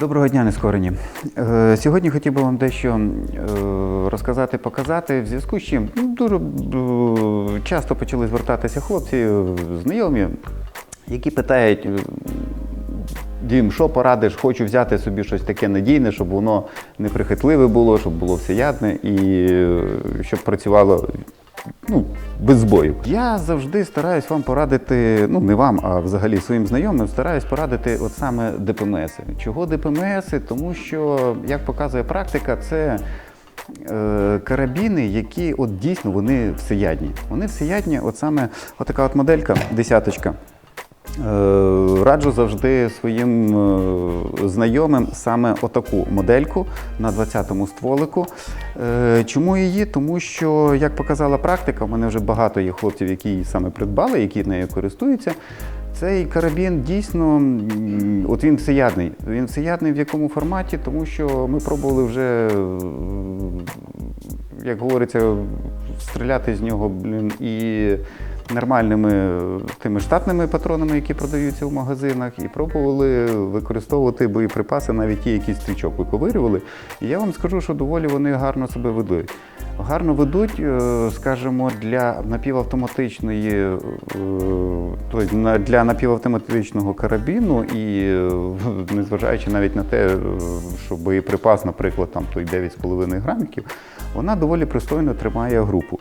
Доброго дня, нескорені. Е, Сьогодні хотів би вам дещо е, розказати, показати, в зв'язку з чим ну, дуже е, часто почали звертатися хлопці, знайомі, які питають. Дім, що порадиш, хочу взяти собі щось таке надійне, щоб воно неприхитливе було, щоб було всеядне і щоб працювало ну, без збою. Я завжди стараюсь вам порадити, ну не вам, а взагалі своїм знайомим, стараюсь порадити от саме ДПМС. Чого ДПМС? Тому що, як показує практика, це е, карабіни, які от дійсно вони всеядні. Вони всеядні, от саме от така от моделька, десяточка. Е, Раджу завжди своїм е, знайомим саме отаку модельку на 20-му стволику. Е, Чому її? Тому що, як показала практика, в мене вже багато є хлопців, які її саме придбали, які нею користуються. Цей карабін дійсно, от він всеядний. Він всеядний в якому форматі, тому що ми пробували вже, як говориться, стріляти з нього, блін, і нормальними е, тими штатними патронами, які продаються в магазинах, і пробували використовувати боєприпаси, навіть ті, які стрічок виковирювали. І я вам скажу, що доволі вони гарно себе ведуть. Гарно ведуть, е, скажімо, для напівавтоматичної, тобто для напівавтоматичного карабіну, і незважаючи навіть на те, що боєприпас, наприклад, там той 9,5 грамів, вона доволі пристойно тримає групу.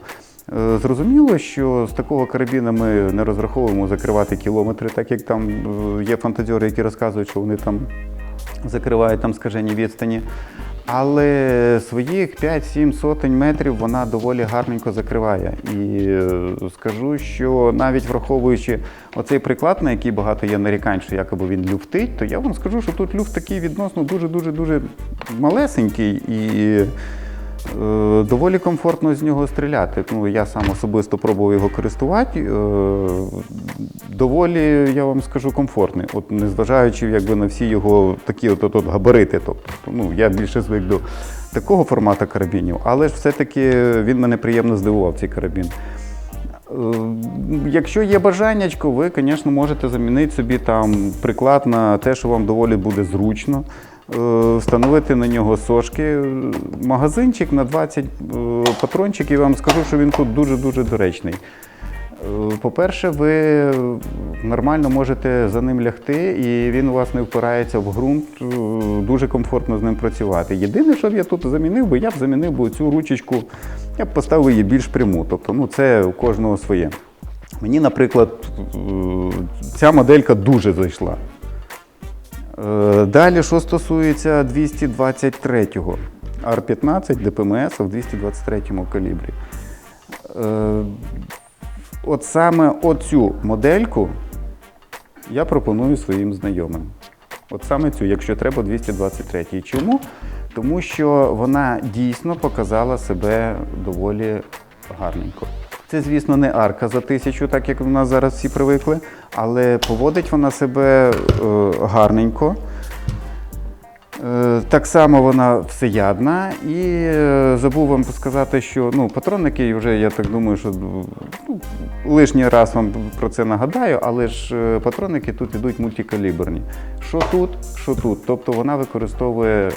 Е, Зрозуміло, що з такого карабіна ми не розраховуємо закривати кілометри, так як там е, є фантазіори, які розказують, що вони там закривають там скажені відстані. Але своїх 5-7 сотень метрів вона доволі гарненько закриває. І е, скажу, що навіть враховуючи оцей приклад, на який багато є нарікань, що якоби він люфтить, то я вам скажу, що тут люфт такий відносно дуже-дуже дуже малесенький і доволі комфортно з нього стріляти. Ну, я сам особисто пробував його користувати. Е, доволі, я вам скажу, комфортний. От незважаючи якби, на всі його такі от, от, от габарити. Тобто, ну, я більше звик до такого формату карабінів, але ж все-таки він мене приємно здивував, цей карабін. Е, Якщо є бажаннячко, ви, звісно, можете замінити собі там приклад на те, що вам доволі буде зручно. Е, Встановити на нього сошки. Магазинчик на 20 е, патрончиків, я вам скажу, що він тут дуже-дуже доречний. Е, По-перше, ви нормально можете за ним лягти, і він у вас не впирається в ґрунт, дуже комфортно з ним працювати. Єдине, що б я тут замінив би, я б замінив би цю ручечку, я б поставив її більш пряму. Тобто, ну це у кожного своє. Мені, наприклад, ця моделька дуже зайшла. Е, Далі, що стосується 223-го Ар-15 ДПМС в 223-му калібрі. Е, От саме оцю модельку я пропоную своїм знайомим. От саме цю, якщо треба, 223. І Чому? Тому що вона дійсно показала себе доволі гарненько. Це, звісно, не арка за тисячу, так як в нас зараз всі привикли, але поводить вона себе е, гарненько. Е, Так само вона всеядна. І е, забув вам сказати, що ну, патронники вже, я так думаю, що ну, лишній раз вам про це нагадаю, але ж патроники тут ідуть мультикаліберні. Що тут, що тут. Тобто вона використовує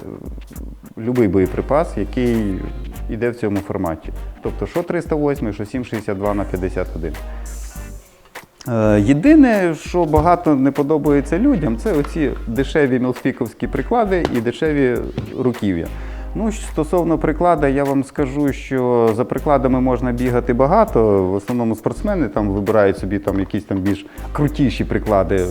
будь-який боєприпас, який йде в цьому форматі. Тобто, що 308, що 7,62 на 51. Е, Єдине, що багато не подобається людям, це оці дешеві мілспіковські приклади і дешеві руків'я. Ну, стосовно приклада, я вам скажу, що за прикладами можна бігати багато. В основному спортсмени там вибирають собі там якісь там більш крутіші приклади.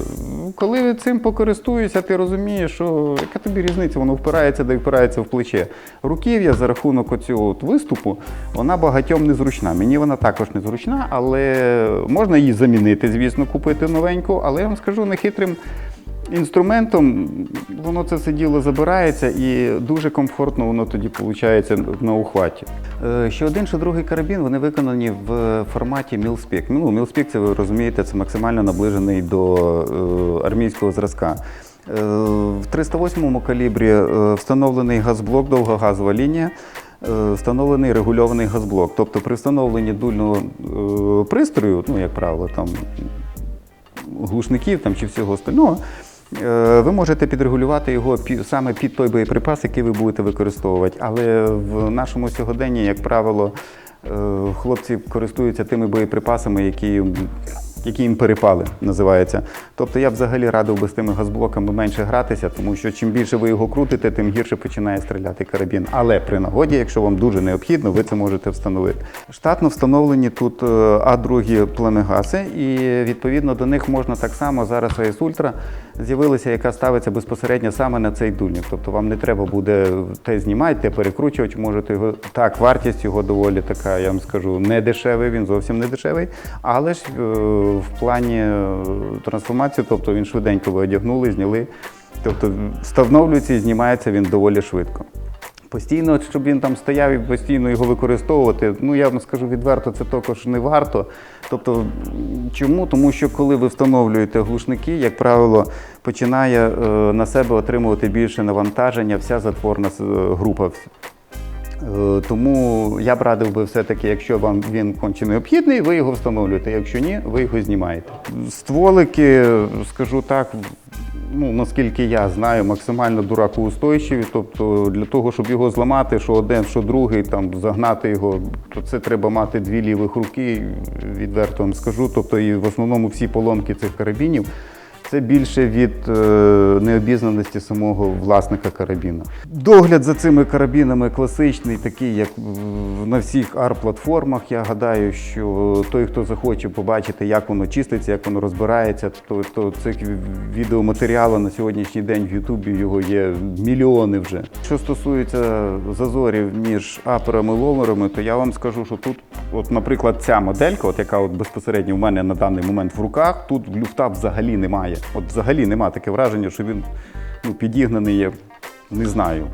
Коли цим покористуєшся, ти розумієш, що яка тобі різниця, воно впирається, де впирається в плече. Руків'я за рахунок оцього от виступу, вона багатьом незручна. Мені вона також незручна, але можна її замінити, звісно, купити новеньку, але я вам скажу нехитрим інструментом воно це все діло забирається і дуже комфортно воно тоді виходить на ухваті. Е, Ще один, що другий карабін, вони виконані в форматі мілспік. Ну, мілспік, це ви розумієте, це максимально наближений до е, армійського зразка. Е, В 308 калібрі е, встановлений газблок, довгогазова лінія. е, Встановлений регульований газблок. Тобто при встановленні дульного е, пристрою, ну, як правило, там глушників там, чи всього остального, Е, Ви можете підрегулювати його саме під той боєприпас, який ви будете використовувати. Але в нашому сьогоденні, як правило, е, хлопці користуються тими боєприпасами, які, які їм перепали, називається. Тобто я взагалі радив би з тими газблоками менше гратися, тому що чим більше ви його крутите, тим гірше починає стріляти карабін. Але при нагоді, якщо вам дуже необхідно, ви це можете встановити. Штатно встановлені тут е, А2 племегаси, і відповідно до них можна так само зараз Ультра з'явилася, яка ставиться безпосередньо саме на цей дульник. Тобто вам не треба буде те знімати, те перекручувати. Можете його так, вартість його доволі така, я вам скажу, не дешевий, він зовсім не дешевий. Але ж е, в плані е, трансформації, тобто він швиденько ви одягнули, зняли. Тобто встановлюється і знімається він доволі швидко. Постійно, щоб він там стояв і постійно його використовувати, ну я вам скажу відверто, це також не варто. Тобто, чому? Тому що коли ви встановлюєте глушники, як правило, починає е, на себе отримувати більше навантаження вся затворна е, група. Е, Тому я б радив би все-таки, якщо вам він конче необхідний, ви його встановлюєте. Якщо ні, ви його знімаєте. Стволики, скажу так, ну наскільки я знаю, максимально дуракоустойчиві. Тобто для того, щоб його зламати, що один, що другий, там загнати його, то це треба мати дві лівих руки, відверто вам скажу. Тобто, і в основному всі поломки цих карабінів. Це більше від е, необізнаності самого власника карабіна. Догляд за цими карабінами класичний, такий, як на всіх AR-платформах. Я гадаю, що той, хто захоче побачити, як воно чиститься, як воно розбирається, то, то цих відеоматеріалу на сьогоднішній день в Ютубі його є мільйони вже. Що стосується зазорів між аперами і ловерами, то я вам скажу, що тут, от, наприклад, ця моделька, от яка от безпосередньо в мене на даний момент в руках, тут люфта взагалі немає. От взагалі немає таке враження, що він ну, підігнаний є, не знаю.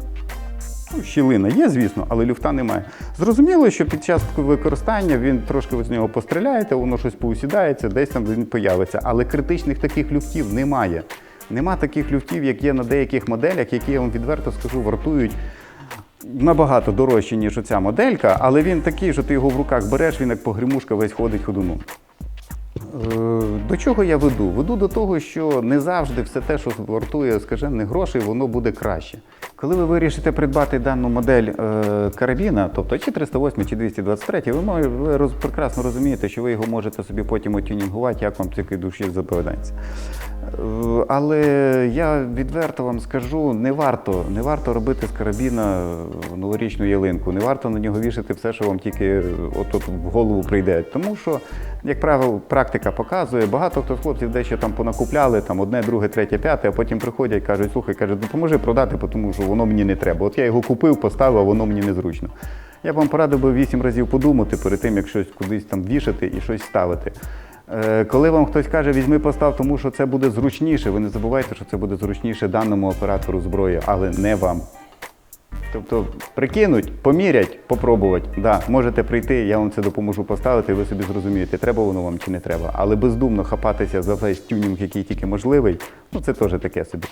Ну, щілина є, звісно, але люфта немає. Зрозуміло, що під час використання він трошки з нього постріляєте, воно щось поусідається, десь там він появиться. Але критичних таких люфтів немає. Нема таких люфтів, як є на деяких моделях, які я вам відверто скажу, вартують набагато дорожче, ніж оця моделька, але він такий, що ти його в руках береш, він як погремушка весь ходить ходуном. Е, До чого я веду? Веду до того, що не завжди все те, що вартує скажених грошей, воно буде краще. Коли ви вирішите придбати дану модель е, карабіна, тобто чи 308, чи 223, ви, роз, прекрасно розумієте, що ви його можете собі потім отюнінгувати, як вам тільки душі запевнеться. Е, Але я відверто вам скажу, не варто, не варто робити з карабіна е, новорічну ялинку, не варто на нього вішати все, що вам тільки е, от в голову прийде. Тому що, як правило, практика показує, багато хто з хлопців дещо там понакупляли, там одне, друге, третє, п'яте, а потім приходять, кажуть, слухай, каже, допоможи продати, тому що воно мені не треба. От я його купив, поставив, а воно мені незручно. Я б вам порадив би вісім разів подумати перед тим, як щось кудись там вішати і щось ставити. Е, Коли вам хтось каже, візьми постав, тому що це буде зручніше, ви не забувайте, що це буде зручніше даному оператору зброї, але не вам. Тобто прикинуть, помірять, попробувати. Да, можете прийти, я вам це допоможу поставити, і ви собі зрозумієте, треба воно вам чи не треба. Але бездумно хапатися за весь тюнінг, який тільки можливий, ну це теж таке собі.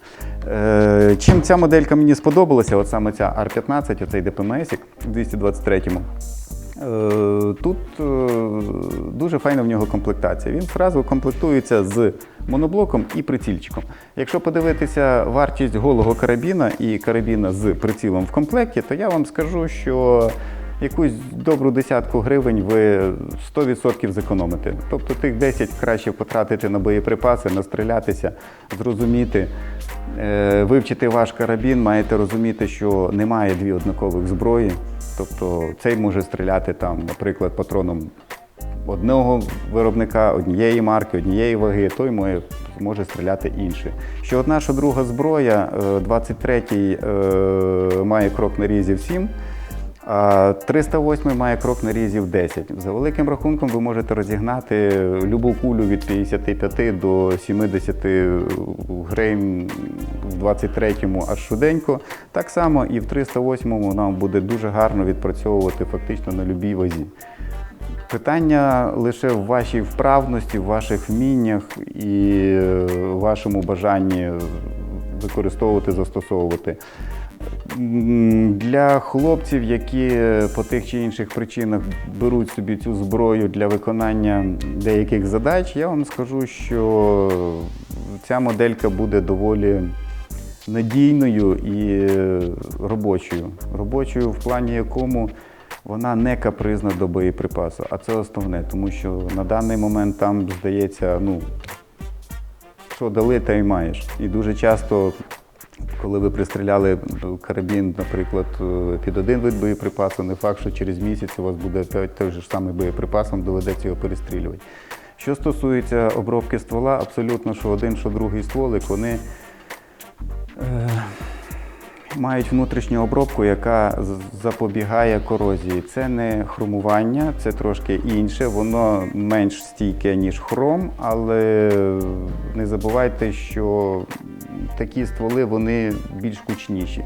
Е, чим ця моделька мені сподобалася, от саме ця R15, оцей DPMS в 223-му. Е, Тут е, дуже файна в нього комплектація. Він одразу комплектується з моноблоком і прицільчиком. Якщо подивитися вартість голого карабіна і карабіна з прицілом в комплекті, то я вам скажу, що якусь добру десятку гривень ви 100% зекономите. Тобто тих 10 краще потратити на боєприпаси, настрілятися, зрозуміти, е, вивчити ваш карабін, маєте розуміти, що немає дві однакових зброї. Тобто цей може стріляти там, наприклад, патроном одного виробника, однієї марки, однієї ваги, той може, може стріляти інший. Що одна, що друга зброя, е, 23-й е, має крок нарізів 7, а 308 має крок нарізів 10. За великим рахунком ви можете розігнати любу кулю від 55 до 70 грейм в 23-му аж швиденько. Так само і в 308-му нам буде дуже гарно відпрацьовувати фактично на любій вазі. Питання лише в вашій вправності, в ваших вміннях і е, вашому бажанні використовувати, застосовувати. Для хлопців, які по тих чи інших причинах беруть собі цю зброю для виконання деяких задач, я вам скажу, що ця моделька буде доволі надійною і е, робочою. Робочою в плані якому вона не капризна до боєприпасу, а це основне, тому що на даний момент там здається, ну, що дали, те й маєш. І дуже часто, коли ви пристріляли карабін, наприклад, е, під один вид боєприпасу, не факт, що через місяць у вас буде той же самий боєприпас, вам доведеться його перестрілювати. Що стосується обробки ствола, абсолютно що один, що другий стволик, вони е, мають внутрішню обробку, яка запобігає корозії. Це не хромування, це трошки інше, воно менш стійке, ніж хром, але не забувайте, що такі стволи вони більш кучніші.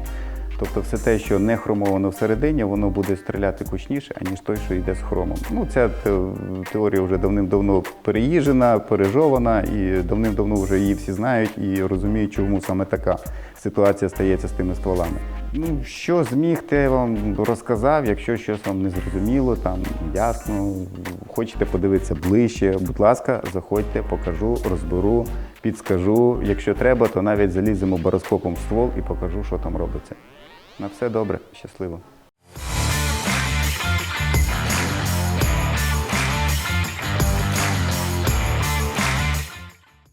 Тобто все те, що не хромовано всередині, воно буде стріляти кучніше, аніж той, що йде з хромом. Ну, ця теорія вже давним-давно переїжджена, пережована, і давним-давно вже її всі знають і розуміють, чому саме така ситуація стається з тими стволами. Ну, що зміг, те вам розказав. Якщо щось вам не зрозуміло, там ясно, хочете подивитися ближче, будь ласка, заходьте, покажу, розберу, підскажу. Якщо треба, то навіть заліземо бароскопом в ствол і покажу, що там робиться. На все добре, щасливо.